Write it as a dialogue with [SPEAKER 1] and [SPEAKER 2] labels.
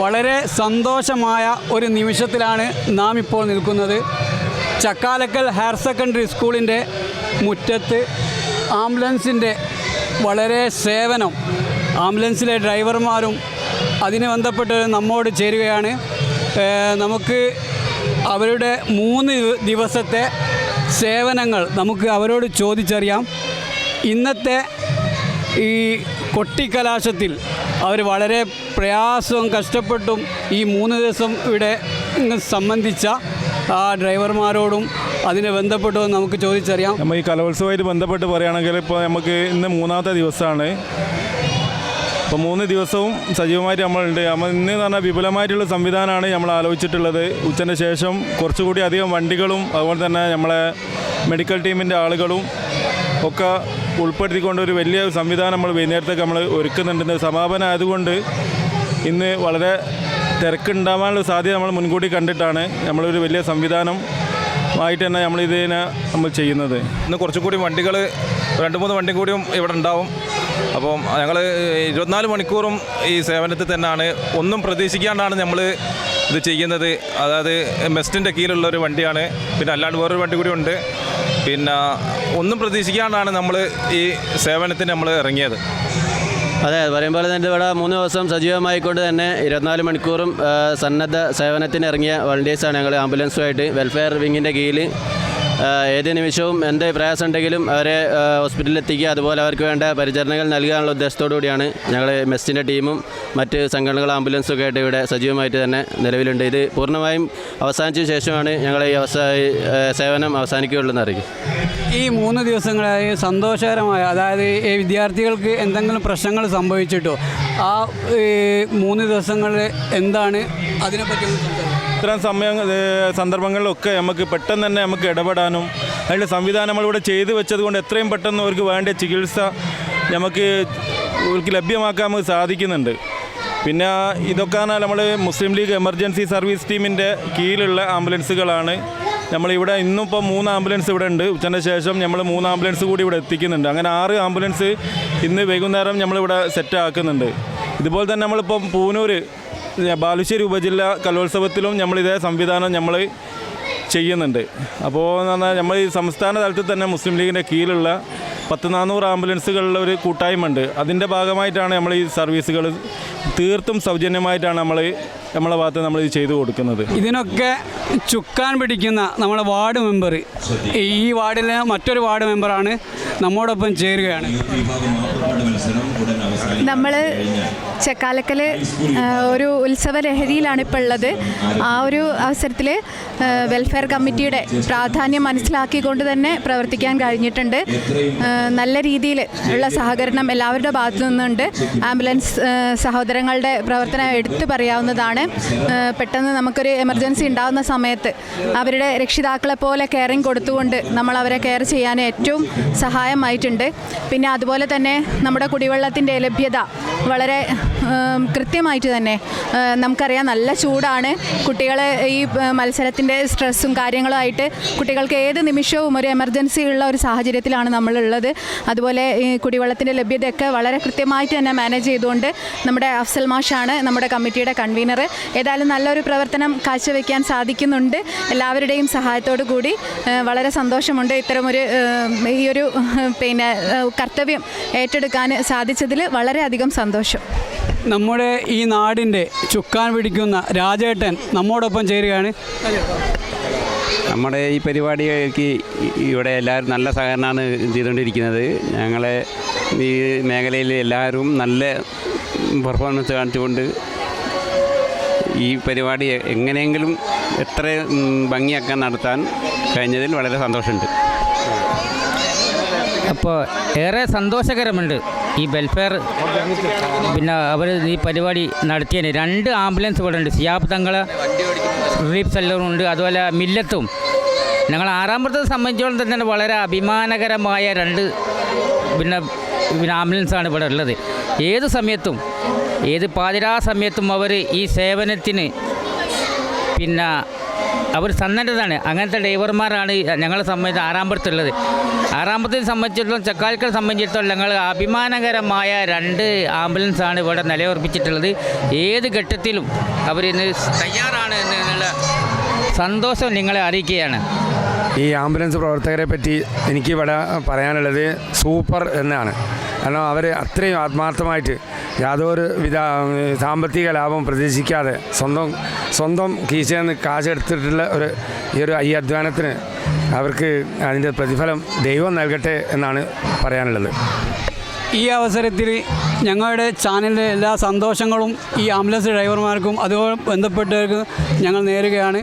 [SPEAKER 1] വളരെ സന്തോഷമായ ഒരു നിമിഷത്തിലാണ് നാം ഇപ്പോൾ നിൽക്കുന്നത്. ചക്കാലക്കൽ ഹയർ സെക്കൻഡറി സ്കൂളിന്റെ മുറ്റത്ത് ആംബുലൻസിന്റെ വളരെ സേവനം ആംബുലൻസിലെ ഡ്രൈവർമാരും അതിന് ബന്ധപ്പെട്ട് നമ്മോട് ചേരുകയാണ്. നമുക്ക് അവരുടെ മൂന്ന് ദിവസത്തെ സേവനങ്ങൾ നമുക്ക് അവരോട് ചോദിച്ചറിയാം. ഇന്നത്തെ ഈ കൊട്ടിക്കലാശത്തിൽ അവർ വളരെ പ്രയാസവും കഷ്ടപ്പെട്ടും ഈ മൂന്ന് ദിവസം ഇവിടെ സംബന്ധിച്ച ആ ഡ്രൈവർമാരോടും അതിനെ ബന്ധപ്പെട്ടും നമുക്ക് ചോദിച്ചറിയാം.
[SPEAKER 2] നമ്മൾ ഈ കലോത്സവമായിട്ട് ബന്ധപ്പെട്ട് പറയുകയാണെങ്കിൽ ഇപ്പോൾ നമുക്ക് ഇന്ന് മൂന്നാമത്തെ ദിവസമാണ്. അപ്പോൾ മൂന്ന് ദിവസവും സജീവമായിട്ട് നമ്മളുണ്ട്. നമ്മൾ ഇന്ന് എന്ന് പറഞ്ഞാൽ വിപുലമായിട്ടുള്ള സംവിധാനമാണ് നമ്മൾ ആലോചിച്ചിട്ടുള്ളത്. ഉച്ചന്റെ ശേഷം കുറച്ചുകൂടി അധികം വണ്ടികളും അതുപോലെ തന്നെ നമ്മളെ മെഡിക്കൽ ടീമിന്റെ ആളുകളും ഒക്കെ ഉൾപ്പെടുത്തിക്കൊണ്ട് ഒരു വലിയ സംവിധാനം നമ്മൾ വൈകുന്നേരത്തേക്ക് നമ്മൾ ഒരുക്കുന്നുണ്ട്. സമാപനം ആയതുകൊണ്ട് ഇന്ന് വളരെ തിരക്കുണ്ടാവാനുള്ള സാധ്യത നമ്മൾ മുൻകൂട്ടി കണ്ടിട്ടാണ് നമ്മളൊരു വലിയ സംവിധാനം ആയിട്ട് തന്നെ നമ്മൾ ഇതിനെ നമ്മൾ ചെയ്യുന്നത്.
[SPEAKER 3] ഇന്ന് കുറച്ചും കൂടി വണ്ടികൾ രണ്ട് മൂന്ന് വണ്ടി കൂടിയും ഇവിടെ ഉണ്ടാവും. അപ്പം ഞങ്ങൾ ഇരുപത്തിനാല് മണിക്കൂറും ഈ സേവനത്തിൽ തന്നെയാണ്. ഒന്നും പ്രതീക്ഷിക്കാണ്ടാണ് നമ്മൾ ഇത് ചെയ്യുന്നത്. അതായത് മെസ്റ്റിന്റെ കീഴിലുള്ള ഒരു വണ്ടിയാണ്. പിന്നെ അല്ലാണ്ട് വേറൊരു വണ്ടി കൂടി ഉണ്ട്. പിന്നെ ഒന്നും പ്രതീക്ഷിക്കാണ്ടാണ് നമ്മൾ ഈ സേവനത്തിന് നമ്മൾ ഇറങ്ങിയത്.
[SPEAKER 4] അതെ പറയുമ്പോൾ തന്നെ ഇവിടെ മൂന്ന് ദിവസം സജീവമായിക്കൊണ്ട് തന്നെ ഇരുപത്തിനാല് മണിക്കൂറും സന്നദ്ധ സേവനത്തിന് ഇറങ്ങിയ വളണ്ടിയേഴ്സാണ് ഞങ്ങൾ ആംബുലൻസുമായിട്ട് വെൽഫെയർ വിങ്ങിന്റെ കീഴിൽ ഏത് നിമിഷവും എന്ത് പ്രയാസം ഉണ്ടെങ്കിലും അവരെ ഹോസ്പിറ്റലിൽ എത്തിക്കുക. അതുപോലെ അവർക്ക് വേണ്ട പരിചരണങ്ങൾ നൽകാനുള്ള ഉദ്ദേശത്തോടു കൂടിയാണ് ഞങ്ങൾ മെസ്സിന്റെ ടീമും മറ്റ് സംഘടനകൾ ആംബുലൻസും ഒക്കെ ആയിട്ട് ഇവിടെ സജീവമായിട്ട് തന്നെ നിലവിലുണ്ട്. ഇത് പൂർണമായും അവസാനിച്ച ശേഷമാണ് ഞങ്ങൾ ഈ അവസാ സേവനം അവസാനിക്കുകയുള്ളൂ അറിയിക്കും.
[SPEAKER 1] ഈ മൂന്ന് ദിവസങ്ങളായി സന്തോഷകരമായ അതായത് ഈ വിദ്യാർത്ഥികൾക്ക് എന്തെങ്കിലും പ്രശ്നങ്ങൾ സംഭവിച്ചിട്ടോ ആ മൂന്ന് ദിവസങ്ങളിൽ എന്താണ് അതിനെപ്പറ്റി
[SPEAKER 2] ഇത്തരം സമയം സന്ദർഭങ്ങളിലൊക്കെ നമുക്ക് പെട്ടെന്ന് തന്നെ നമുക്ക് ഇടപെടാനും അതിന്റെ സംവിധാനം നമ്മളിവിടെ ചെയ്തു വെച്ചത് കൊണ്ട് എത്രയും പെട്ടെന്ന് അവർക്ക് വേണ്ട ചികിത്സ നമുക്ക് അവർക്ക് ലഭ്യമാക്കാൻ നമുക്ക് സാധിക്കുന്നുണ്ട്. പിന്നെ ഇതൊക്കെ നമ്മൾ മുസ്ലിം ലീഗ് എമർജൻസി സർവീസ് ടീമിന്റെ കീഴിലുള്ള ആംബുലൻസുകളാണ്. നമ്മളിവിടെ ഇന്നും ഇപ്പോൾ മൂന്ന് ആംബുലൻസ് ഇവിടെ ഉണ്ട്. ഉച്ചന്റെ ശേഷം നമ്മൾ മൂന്ന് ആംബുലൻസ് കൂടി ഇവിടെ എത്തിക്കുന്നുണ്ട്. അങ്ങനെ ആറ് ആംബുലൻസ് ഇന്ന് വൈകുന്നേരം നമ്മളിവിടെ സെറ്റ് ആക്കുന്നുണ്ട് ഇതുപോലെ തന്നെ നമ്മളിപ്പം പൂനൂർ ബാലുശ്ശേരി ഉപജില്ല കലോത്സവത്തിലും നമ്മളിതേ സംവിധാനം നമ്മൾ ചെയ്യുന്നുണ്ട്. അപ്പോൾ എന്ന് പറഞ്ഞാൽ നമ്മൾ ഈ സംസ്ഥാന തലത്തിൽ തന്നെ മുസ്ലിം ലീഗിന്റെ കീഴിലുള്ള പത്ത് നാനൂറ് ആംബുലൻസുകളുള്ള ഒരു കൂട്ടായ്മ ഉണ്ട് അതിന്റെ ഭാഗമായിട്ടാണ് നമ്മൾ ഈ സർവീസുകൾ തീർത്തും സൗജന്യമായിട്ടാണ് നമ്മൾ നമ്മളെ ഭാഗത്ത് നമ്മൾ ഇത് ചെയ്തു കൊടുക്കുന്നത്.
[SPEAKER 1] ഇതിനൊക്കെ ചുക്കാൻ പിടിക്കുന്ന നമ്മുടെ വാർഡ് മെമ്പർ ഈ വാർഡിലെ മറ്റൊരു വാർഡ് മെമ്പറാണ് നമ്മോടൊപ്പം ചേരുകയാണ്.
[SPEAKER 5] നമ്മൾ ചക്കാലക്കൽ ഒരു ഉത്സവ ലഹരിയിലാണ് ഇപ്പോൾ ഉള്ളത്. ആ ഒരു അവസരത്തിൽ വെൽഫെയർ കമ്മിറ്റിയുടെ പ്രാധാന്യം മനസ്സിലാക്കിക്കൊണ്ട് തന്നെ പ്രവർത്തിക്കാൻ കഴിഞ്ഞിട്ടുണ്ട്. നല്ല രീതിയിൽ ഉള്ള സഹകരണം എല്ലാവരുടെ ഭാഗത്തു നിന്നുണ്ട്. ആംബുലൻസ് സഹോദരങ്ങളുടെ പ്രവർത്തനം എടുത്തു പറയാവുന്നതാണ്. പെട്ടെന്ന് നമുക്കൊരു എമർജൻസി ഉണ്ടാകുന്ന സമയത്ത് അവരുടെ രക്ഷിതാക്കളെ പോലെ കെയറിങ് കൊടുത്തുകൊണ്ട് നമ്മൾ അവരെ കെയർ ചെയ്യാൻ ഏറ്റവും സഹായമായിട്ടുണ്ട്. പിന്നെ അതുപോലെ തന്നെ നമ്മുടെ കുടിവെള്ളത്തിന്റെ ലഭ്യത വളരെ കൃത്യമായിട്ട് തന്നെ നമുക്കറിയാം നല്ല ചൂടാണ്. കുട്ടികളെ ഈ മത്സരത്തിന്റെ സ്ട്രെസ്സും കാര്യങ്ങളുമായിട്ട് കുട്ടികൾക്ക് ഏത് നിമിഷവും ഒരു എമർജൻസി ഉള്ള ഒരു സാഹചര്യത്തിലാണ് നമ്മളുള്ളത്. അതുപോലെ ഈ കുടിവെള്ളത്തിന്റെ ലഭ്യതയൊക്കെ വളരെ കൃത്യമായിട്ട് തന്നെ മാനേജ് ചെയ്തുകൊണ്ട് നമ്മുടെ അഫ്സൽ മാഷാണ് നമ്മുടെ കമ്മിറ്റിയുടെ കൺവീനർ ഏതായാലും നല്ലൊരു പ്രവർത്തനം കാഴ്ചവെക്കാൻ സാധിക്കുന്നുണ്ട്. എല്ലാവരുടെയും സഹായത്തോടു കൂടി വളരെ സന്തോഷമുണ്ട്. ഇത്തരമൊരു ഈ ഒരു പിന്നെ കർത്തവ്യം ഏറ്റെടുക്കാൻ സാധിച്ചതിൽ വളരെയധികം സന്തോഷം.
[SPEAKER 1] നമ്മുടെ ഈ നാടിന്റെ ചുക്കാൻ പിടിക്കുന്ന രാജേട്ടൻ നമ്മോടൊപ്പം ചേരുകയാണ്.
[SPEAKER 6] നമ്മുടെ ഈ പരിപാടിക്ക് ഇവിടെ എല്ലാവരും നല്ല സഹകരണമാണ് ചെയ്തുകൊണ്ടിരിക്കുന്നത്. ഞങ്ങളെ ഈ മേഖലയിൽ എല്ലാവരും നല്ല പെർഫോമൻസ് കാണിച്ചുകൊണ്ട് ഈ പരിപാടി എങ്ങനെയെങ്കിലും എത്ര ഭംഗിയാക്കാൻ നടത്താൻ കഴിഞ്ഞതിൽ വളരെ സന്തോഷമുണ്ട്.
[SPEAKER 7] അപ്പോൾ ഏറെ സന്തോഷകരമുണ്ട് ഈ വെൽഫെയർ പിന്നെ അവർ ഈ പരിപാടി നടത്തിയതിന്. രണ്ട് ആംബുലൻസ് ഇവിടെ ഉണ്ട് സിയാബ് തങ്ങൾ റിലീഫ് സെല്ലറും ഉണ്ട്. അതുപോലെ മില്ലത്തും. ഞങ്ങൾ ആറാമത്തെ സംബന്ധിച്ചോളം തന്നെ വളരെ അഭിമാനകരമായ രണ്ട് പിന്നെ പിന്നെ ആംബുലൻസാണ് ഇവിടെ ഉള്ളത്. ഏത് സമയത്തും ഏത് പാതിരാ സമയത്തും അവർ ഈ സേവനത്തിന് പിന്നെ അവർ സന്നദ്ധതാണ് അങ്ങനത്തെ ഡ്രൈവർമാരാണ് ഞങ്ങളെ സംബന്ധിച്ച് ആറാമ്പുറത്തുള്ളത് ആറാമ്പുറത്തെ സംബന്ധിച്ചിടത്തോളം ചക്കാൽക്കളെ സംബന്ധിച്ചിടത്തോളം ഞങ്ങൾ അഭിമാനകരമായ രണ്ട് ആംബുലൻസാണ് ഇവിടെ നിലയുറപ്പിച്ചിട്ടുള്ളത്. ഏത് ഘട്ടത്തിലും അവരിന്ന് തയ്യാറാണ് എന്നുള്ള സന്തോഷം നിങ്ങളെ അറിയിക്കുകയാണ്.
[SPEAKER 8] ഈ ആംബുലൻസ് പ്രവർത്തകരെ പറ്റി എനിക്ക് ഇവിടെ പറയാനുള്ളത് സൂപ്പർ എന്നാണ്. കാരണം അവർ അത്രയും ആത്മാർത്ഥമായിട്ട് യാതൊരു വിധ സാമ്പത്തിക ലാഭം പ്രതീക്ഷിക്കാതെ സ്വന്തം സ്വന്തം കീശയിൽ നിന്ന് കാശെടുത്തിട്ടുള്ള ഒരു ഈ ഒരു ഈ അധ്വാനത്തിന് അവർക്ക് അതിന്റെ പ്രതിഫലം ദൈവം നൽകട്ടെ എന്നാണ് പറയാനുള്ളത്.
[SPEAKER 1] ഈ അവസരത്തിൽ ഞങ്ങളുടെ ചാനലിലെ എല്ലാ സന്തോഷങ്ങളും ഈ ആംബുലൻസ് ഡ്രൈവർമാർക്കും അതുപോലെ ബന്ധപ്പെട്ടവർക്കും ഞങ്ങൾ നേരുകയാണ്.